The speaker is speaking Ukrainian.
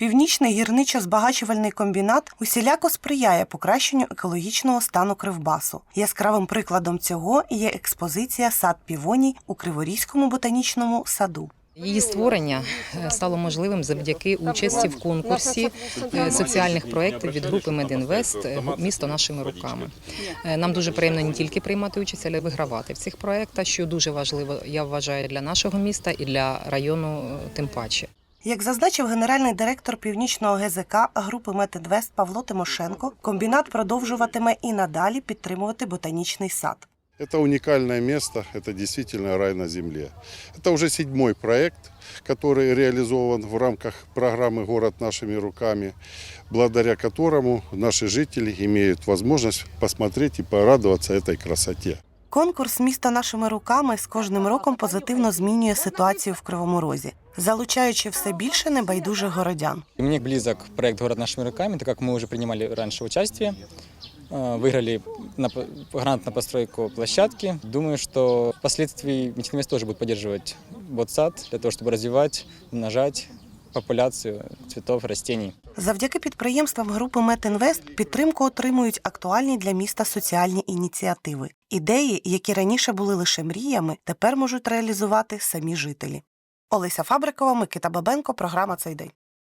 Північний гірничо-збагачувальний комбінат усіляко сприяє покращенню екологічного стану Кривбасу. Яскравим прикладом цього є експозиція сад півоній у Криворізькому ботанічному саду. Її створення е, стало можливим завдяки участі в конкурсі е, соціальних проєктів від групи Медінвест місто нашими руками. Е, Нам дуже приємно не тільки приймати участь, але й вигравати в цих проєктах, що дуже важливо, я вважаю, для нашого міста і для району е, тим паче. Як зазначив генеральний директор північного ГЗК групи Метинвест Павло Тимошенко, комбінат продовжуватиме і надалі підтримувати ботанічний сад. Это уникальное место, это действительно рай на земле. Это уже седьмой проект, который реализован в рамках программы «Город нашими руками», благодаря которому наши жители имеют возможность посмотреть и порадоваться этой красоте. Конкурс місто нашими руками з кожним роком позитивно змінює ситуацію в Кривому Розі, залучаючи все більше небайдужих городян. И Мне близок проект «Город нашими руками», так как мы уже принимали раньше участие, э, выиграли на по- грант на постройку площадки. Думаю, что впоследствии Митинвест тоже будет поддерживать ботсад для того, чтобы развивать, умножать популяцию цвітов растений. Завдяки підприємствам групи Метинвест підтримку отримують актуальні для міста соціальні ініціативи. Ідеї, які раніше були лише мріями, тепер можуть реалізувати самі жителі. Олеся Фабрикова, Микита Бабенко, програма цей день.